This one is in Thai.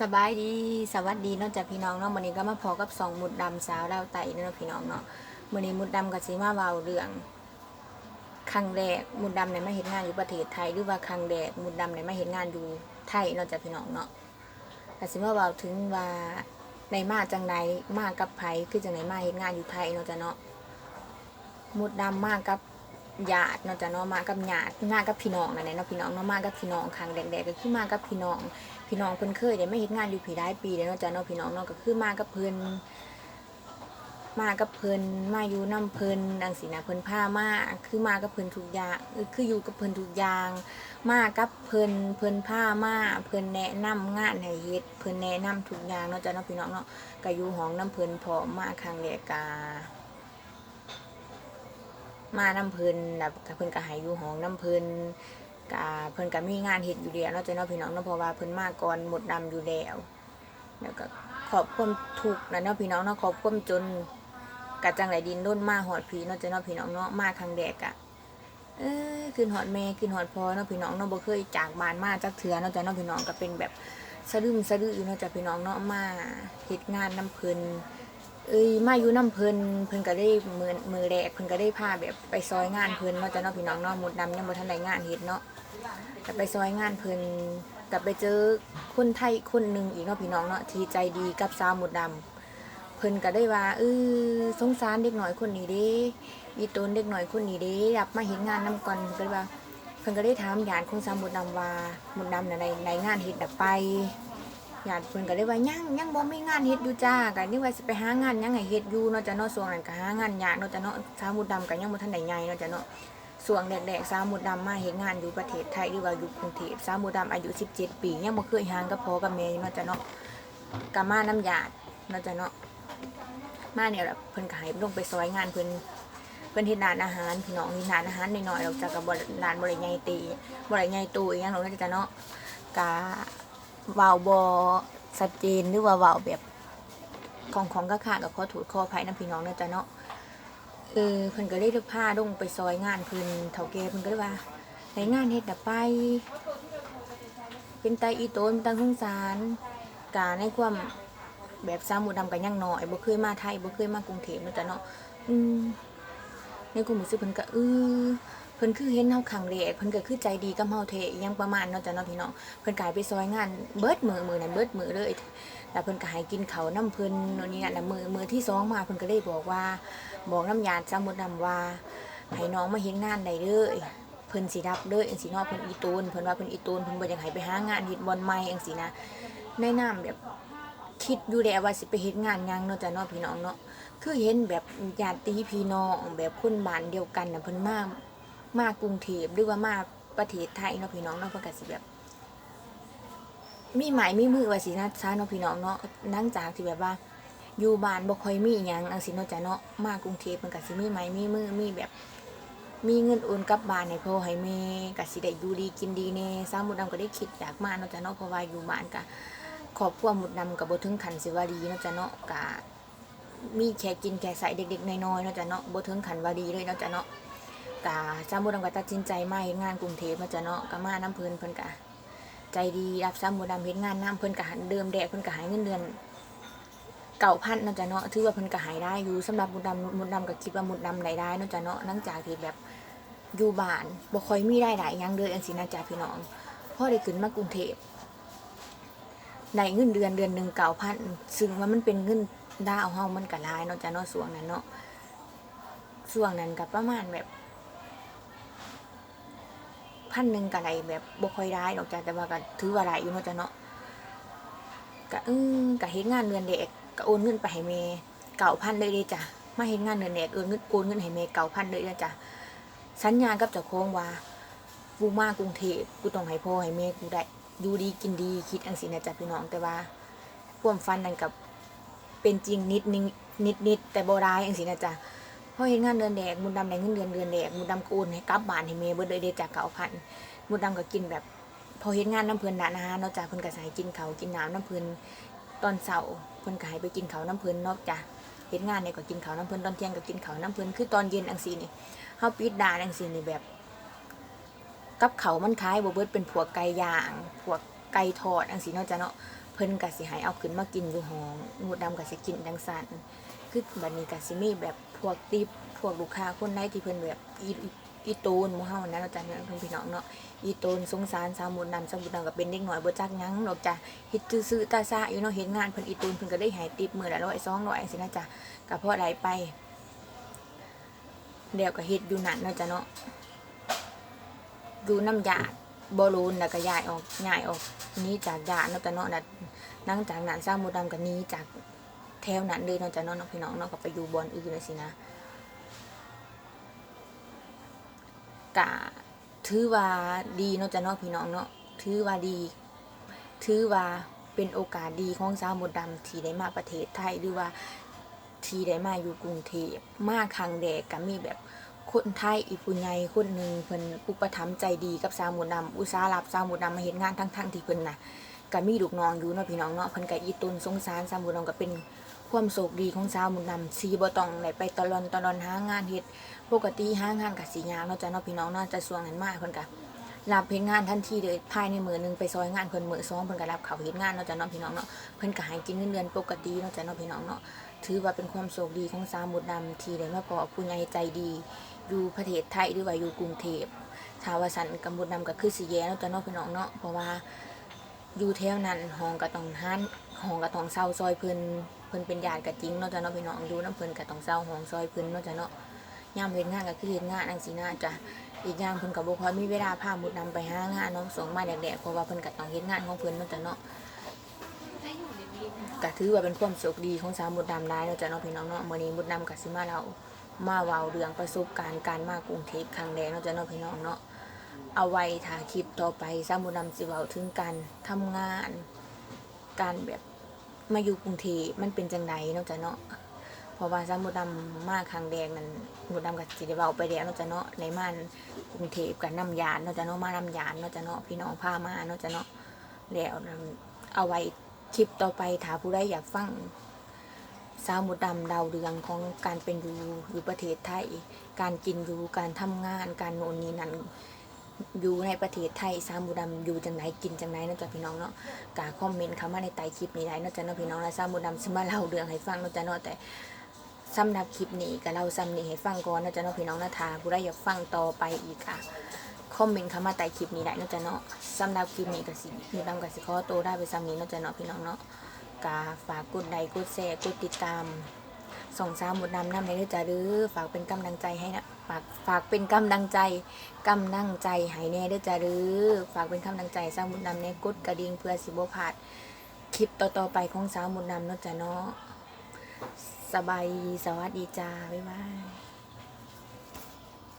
สบายดีสวัสดีนอกจากพี่น้องเนาะวันนี้ก็มาพอกับสองมุดดำสาวดาวไต่เนาะพี่น้องเนาะวันนี้มุดดำกับซีมาเบาเรื่องครั้งแรกมุดดำเนี่ยมาเห็นงานอยู่ประเทศไทยหรือว่าครั้งแรกมุดดำเนี่ยมาเห็นงานอยู่ไทยนอกจากพี่น้องเนาะกับซีมาเบาถึงว่าในมาจังใดมากับไผคือจังไหนมาเห็นงานอยู่ไทยนาะจ้ะเนาะมุดดำมากับ ญาติเนาะจ้ะเนาะมากับญาติมากับพี่น้องนั่นแหละเนาะพี่น้องเนาะมากับพี่น้องครั้งแรกๆก็คือมากับพี่น้อง พี่น้องเพิ่นเคยได้ไม่เฮ็ดงานอยู่ผีได้ปีแล้วเนาะจ้ะเนาะพี่น้องเนาะก็คือมากับเพิ่นมากับเพิ่นมาอยู่นํเพิ่นดังสินะเพิ่นพามาคือมากับเพิ่นทุกอย่างคืออยู่กับเพิ่นทุกอย่าง มากับเพิ่นเพิ่นพามาเพิ่นแนะนำงานให้เฮ็ดเพิ่นแนะนำทุกอย่างเนาะจ้ะเนาะพี่น้องเนาะก็อยู่ห้องนํเพิ่นพอมมาครั้งแรกกา มาน้ำเพิ่นแบบเพิ่นก็ให้อยู่ห้องน้ำเพิ่นกะเพิ่นก็มีงานเฮ็ดอยู่แล้วนาะจ้ะเนาะพี่น้องเนาะเพราะว่าเพิ่นมาก่อนหมดดำอยู่แล้วแล้วก็ขอบความทุกข์นะเนาะพี่น้องเนาะขอบความจนกะจังไหลดินด้นมาหอดผีเนาะจ้ะเนาะพี่น้องเนาะมาครั้งแรกอะเอ้ยขึ้นหอดแม่ขึ้นหอดพ่อเนาะพี่น้องเนาะบ่เคยจากบ้านมาจักเทื่อเนาะจ้ะเนาะพี่น้องก็เป็นแบบสะดึมสะดืออยู่เนาะจ้ะพี่น้องเนาะมาเฮ็ดงานน้ำเพิ่น เอ้ยมาอยู่น้ำเพิ่นเพิ่นก็ได้มือมือแรกเพิ่นก็ได้พาแบบไปซอยงานเพิ่นเนาะจ้ะเนาะพี่น้องเนาะหมดดำยังบ่ทันได้งานเฮ็ดเนาะก็ไปซอยงานเพิ่นก็ไปเจอคนไทยคนหนึ่งอีกเนาะพี่น้องเนาะที่ใจดีกับสาวหมดดำเพิ่นก็ได้ว่าเออสงสารเด็กน้อยคนนี้เด้อีตนเด็กน้อยคนนี้เด้รับมาเฮ็ดงานนํก่อนเพิ่นก็เลยว่าเพิ่นก็ได้ถามญาติของสาวหมดดำว่าหมดดำน่ะในในงานเฮ็ดน่ะไป ญาติเพิ่นก็เลยว่ายังยังบ่มีงานเฮ็ดอยู่จ้าก็นึกว่าสิไปหางานยังให้เฮ็ดอยู่เนาะจ้ะเนาะช่วงนั้นก็หางานยากเนาะจ้ะเนาะสาวมุดดำก็ยังบ่ทันได้ใหญ่เนาะจ้ะเนาะช่วงแรกๆสาวมุดดำมาเฮ็ดงานอยู่ประเทศไทยหรือว่าอยู่กรุงเทพสาวมุดดำอายุ 17 ปียังบ่เคยหางกับพ่อกับแม่เนาะจ้ะเนาะก็มาน้ำญาติเนาะจ้ะเนาะมาเนี่ยแหละเพิ่นก็ให้ลงไปซอยงานเพิ่นเพิ่นเฮ็ดร้านอาหารพี่น้องนี่ร้านอาหารน้อยๆดอกจ้ะก็บ่ร้านบ่ได้ใหญ่ตีบ่ได้ใหญ่โตอีหยังหรอกเนาะจ้ะเนาะก็ เว้าบอชัดเจนหรือว่าเว้าแบบของของก็ขาดกับขอถูดขอภัยน้ำพี่น้องเนาะจ้ะเนาะเออเพิ่นก็เลยเลือกผ้าลงไปซอยงานเพิ่นเฒ่าแก่เพิ่นก็เลยว่าในงานเฮ็ดน่ะไป เป็นไตอีโตนเป็นตังสงสารกาในความแบบสามหมูดำกันยังน้อยบ่เคยมาไทยบ่เคยมากรุงเทพเนาะจ้ะเนาะอืมในความรู้สึกเพิ่นก็เออ เพิ่นคือเห็นเฮาครั้งแรกเพิ่นก็คือใจดีกับเฮาแท้อีหยังประมาณเนาะจ้ะเนาะพี่น้องเพิ่นกายไปซอยงานเบิดมือมือนั้นเบิดมือเลยแล้วเพิ่นก็ให้กินเขาวน้ำเพิ่นโน่นนี่นั่นแล้วมือมือที่สองมาเพิ่นก็ได้บอกว่าบอกน้ำยาสมุดนำว่าให้น้องมาเฮ็ดงานได้เด้อเพิ่นสิรับเด้อจังซี่เนาะเพิ่นอีตูนเพิ่นว่าเพิ่นอีตูนเพิ่นบ่อยากให้ไปหางานเฮ็ดบอนใหม่จังซี่นะในน้ำแบบคิดอยู่แล้วว่าสิไปเฮ็ดงานยังเนาะจ้ะเนาะพี่น้องเนาะคือเห็นแบบญาติพี่น้องแบบคนบ้านเดียวกันน่ะเพิ่นมา มากรุงเทพหรือว่ามาประเทศไทยเนาะพี่น้องเนาะเพิ่นก็สิแบบ มีหมายมีมือว่าสินะซาเนาะพี่น้องเนาะหลังจากที่แบบว่า อยู่บ้านบ่ค่อยมีหยังอังสิเนาะจ้ะเนาะมากรุงเทพมันก็สิมีหมายมีมือมีแบบ มีเงินโอนกลับบ้านให้พ่อให้แม่ก็สิได้อยู่ดีกินดีแน่สาวหมุดดำก็ได้คิดอยากมาเนาะจ้ะเนาะเพราะว่าอยู่บ้านก็ครอบครัวหมุดดำก็บ่ถึงขันสิว่าดีเนาะจ้ะเนาะก็มีแค่กินแค่ใส่เด็กๆน้อยๆเนาะจ้ะเนาะบ่ถึงขันว่าดีเลยเนาะจ้ะเนาะ ก็สาวหมุดดำก็ตัดสินใจมาเฮ็ดงานกรุงเทพเนาจะเนาะก็มาน้ำเพลินเพิ่นก็ใจดีรับซ้ำหมูดำเฮ็ดงานน้ำเพิ่นก็หันเดิมแดกเพิ่นก็ใหายเงินเดือนเก่าพันนาะจ้ะเนาะถือว่าเพิ่นก็หายได้อยู่สำหรับมูดดำมูดดำก็คิดว่ามูดดำได้ได้เนาะจ้ะเนาะหลังจากที่แบบอยู่บ้านบ่ค่อยมีได้หยังเลยอันสินะจ้ะพี่น้องพ่อได้ขึ้นมากรุงเทพได้เงินเดือนเดือนหนึ่งเก่าพันซึ่งว่ามันเป็นเงินดาวเฮามันก็หลายเนาะจ้ะเนาะช่วงนั้นเนาะช่วงนั้นก็ประมาณแบบ พันหนึ่งก็ได้แบบบ่ค่อยได้ดอกจ้ะแต่ว่าก็ถือว่าได้อยู่เนาะจ้ะเนาะก็เออก็เฮ็ดงานเดือนเด็กก็โอนเงินไปให้แม่เก่าพันเลยเด้จ้ะมาเฮ็ดงานเดือนเด็กโอนเงินโอนเงินให้แม่เก่าพันเลยเด้อจ้ะสัญญากับเจ้าของว่ากูมากรุงเทพกูต้องให้พ่อให้แม่กูได้อยู่ดีกินดีคิดจังซี่นะจ้ะพี่น้องแต่ว่าความฝันนั้นกับเป็นจริงนิดนึงนิดนิดแต่บ่ร้อังซี่นะจ้ะ อเห็นงานเดือนแดกมุดดำได้เงินเดือนเดือนแดกมุดดำก็โอนให้กลับบ้านให้เมย์เบิดเลยเดะจากเก่าพันมุดดำก็กินแบบ พอเห็นงานน้ำเพลินนะนะฮะนอกจากเพิ่นก็ใส่กินเขาวกินน้ำน้ำเพลินตอนเสาร์เพิ่นก็ให้ไปกินเขาวน้ำเพลินนอกจากเห็นงานเนี่ยก็กินเขาวน้ำเพลินตอนเที่ยงก็กินเขาวน้ำเพลินคือตอนเย็นอังสีนี่เฮาปิดดานอังสีนี่แบบ กับเขาวมันคล้ายบ่เบิดเป็นพวกไก่ย่างพวกไก่ทอดอังสีเนาะจ้ะเนาะเพิ่นก็สิให้เอาขึ้นมากินอยู่ห้องมูดำก็สิกินจังซั่น คือบัดนี้ก็สิมีแบบพวกติปพวกลูกค้าคนใดที่เพิ่นแบบอีอีตูนหมู่เฮานะเนาจะเนี่ยเพิ่นพี่น้องเนาะอีตูนสงสารสาวมูดำสาวหมูดำก็เป็นเด็กน้อยบ่จักหยังดอกจ้ะเฮ็ดซื่อๆตาซ่าอยู่เนาะเฮ็ดงานเพิ่นอีตูนเพิ่นก็ได้ให้ติปมื้อละ100 200จังซี่นะจ้ะก็พอได้ไปเดี๋ยวก็เฮ็ดอยู่นั่นเนาะจ้ะเนาะอยู่น้ำยาบ่รูนแล้วก็ย้ายออกย้ายออกนี้จากยาเนาะจ้ะเนาะนั่งจากนั้นสร้างโมดำกันนี้จาก แถวนั้นเลยนาะจากน้องพี่น้องเนาะก็ไปอยู่บอลอื่นเลยสินะกะถือว่าดีเนาะจากน้องพี่น้องเนาะถือว่าดี ถือว่าเป็นโอกาสดีของสาวมดำที่ได้มาประเทศไทยหรือว่าที่ได้มาอยู่กรุงเทพมาครั้งแรกก็มีแบบคนไทยอีกผู้ใหญ่คนหนึ่งเพิ่นอุปถัมภ์ใจดีกับสาวมดำอุตสาหรับสาวมดำมาเห็นงานทั้งๆที่เพิ่นน่ะก็มีลูกน้องอยู่เนาะพี่น้องเนาะเพิ่นก็อีตุนสงสารสาวบุญนำก็เป็น ความโชคดีของสาวบุญนำสีบ่ต้องได้ไปตลอนตลอนหางานเฮ็ดปกติหางานก็สิยากเนาะจ้ะเนาะพี่น้องเนาะจะสวงนั้นมาเพิ่นก็รับเฮ็ดงานทันทีเลยภายในมือหนึ่งไปซอยงานเพิ่นมือสองเพิ่นก็รับเขาเฮ็ดงานเนาะจ้ะเนาะพี่น้องเนาะเพิ่นก็ให้กินเงินเดือนปกติเนาะจ้ะเนาะพี่น้องเนาะถือว่าเป็นความโชคดีของสาวบุญนำที่ได้มาพอผู้ใหญ่ใจดีอยู่ประเทศไทยหรือว่าอยู่กรุงเทพถ้าวสันกับบุญนำก็คือสิแย่เนาะจ้ะเนาะพี่น้องเนาะเพราะว่าอยู่แถวนั้นห้องก็ต้องหันห้องก็ต้องเศร้าซอยเพิ่น เพิ่นเป็นญาติก็จริงเนาะจ้ะเนาะพี่น้องอยู่นํเพิ่นก็ต้องเศร้าห้องซอยเพิ่นเนาะจ้ะเนาะยามเฮ็ดงานก็คือเฮ็ดงานจังซี่นะจ้ะอีกอย่างเพิ่นก็บ่ค่อยมีเวลาพาหมุดนำไปหางานเนาะส่งมาแดดๆเพราะว่าเพิ่นก็ต้องเฮ็ดงานของเพิ่นเนาะจ้ะเนาะก็ถือว่าเป็นความโชคดีของสาวหมุดนำได้เนาะจ้ะเนาะพี่น้องเนาะมื้อนี้หมุดนำก็สิมาเล่ามาเว้าเรื่องประสบการณ์การมากรุงเทพครั้งแรกเนาะจ้ะเนาะพี่น้องเนาะเอาไว้ถ่ายคลิปต่อไปสามุดนำสิเว้าถึงการทำงาน การแบบ มาอยู่กรุงเทพมันเป็นจังไดเนาะจ้ะเนาะเพราะว่าสามุดำมาครั้งแรกนั้นมุดำกับสิได้เว้าไปแล้วเนาะจ้ะเนาะในม่านกรุงเทพกับน้ำยานเนาะจ้ะเนาะมาน้ำยานเนาะจ้ะเนาะพี่น้องพามาเนาะจ้ะเนาะแล้วเอาไว้คลิปต่อไปถ้าผู้ใดอยากฟังสาวมุดำดาวเรืองของการเป็นอยู่อยู่ประเทศไทย การกินอยู่การทำงานการโน่นนี่นั่น อยู่ในประเทศไทยสามบุดำอยู่จังไหนกินจังไหนนะจ้ะพี่น้องเนาะกาคอมเมนต์เข้ามาในใต้คลิปนี้ได้นาะจ้ะเนาะพี่น้องและสามบุดำสิมาเล่าเรื่องให้ฟังนาะจ้ะเนาะแต่สำหรับคลิปนี้ก็เล่าซ้ำนี้ให้ฟังก่อนนาะจ้ะเนาะพี่น้องนะทาผู้ใดอยากฟังต่อไปอีกค่ะคอมเมนต์เข้ามาใต้คลิปนี้ได้นาะจ้ะเนาะสำหรับคลิปนี้ก็สิมีดำกับสิขอโตวได้ไปซ้ำนี้นาะจ้ะเนาะพี่น้องเนาะกาฝากกดไลค์กดแชร์กดติดตามส่องสามหมดนำนำในเด้อจ้าเด้อฝากเป็นกำลังใจให้นะ ฝากฝากเป็นกำลังใจกำลังใจให้แน่ด้อจ้าเด้อฝากเป็นกำลังใจสามหมดนำในกดกระดิ่งเพื่อสิบ่พลาดคลิปต่อๆไปของสามหมดนำเนาะจ้าเนาะสบายสวัสดีจ้าบ๊ายบาย